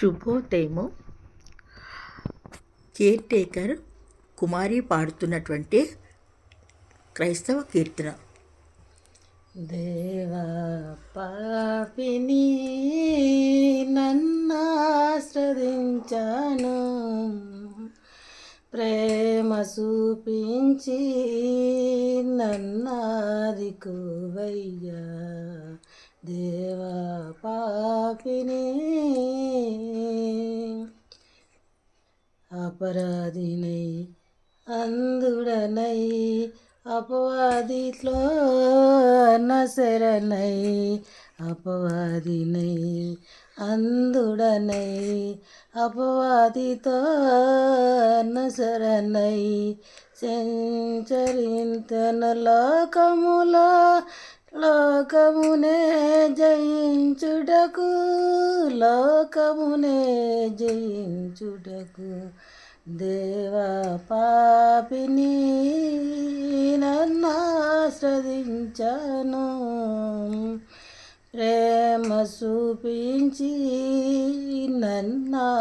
శుభోదయము. Care taker కుమారి పాడుతున్నటువంటి క్రైస్తవ కీర్తన. దేవా పాపిని నన్నాశ్రదించాను. ప్రేమ చూపించి నన్నాదికువయ్యా. దేవా అపరాధినై అందుడనై అపవాదిలో నసరనై అపవాదినై అందుడనై అపవాదితో నసరనై సంచరింతన లోకములో లోకమునే జయించుటకు లోకమునే జయించుటకు దేవా పాపిని నన్నాశ్రదించను ప్రేమ చూపించి నన్నాదికోవయ్యా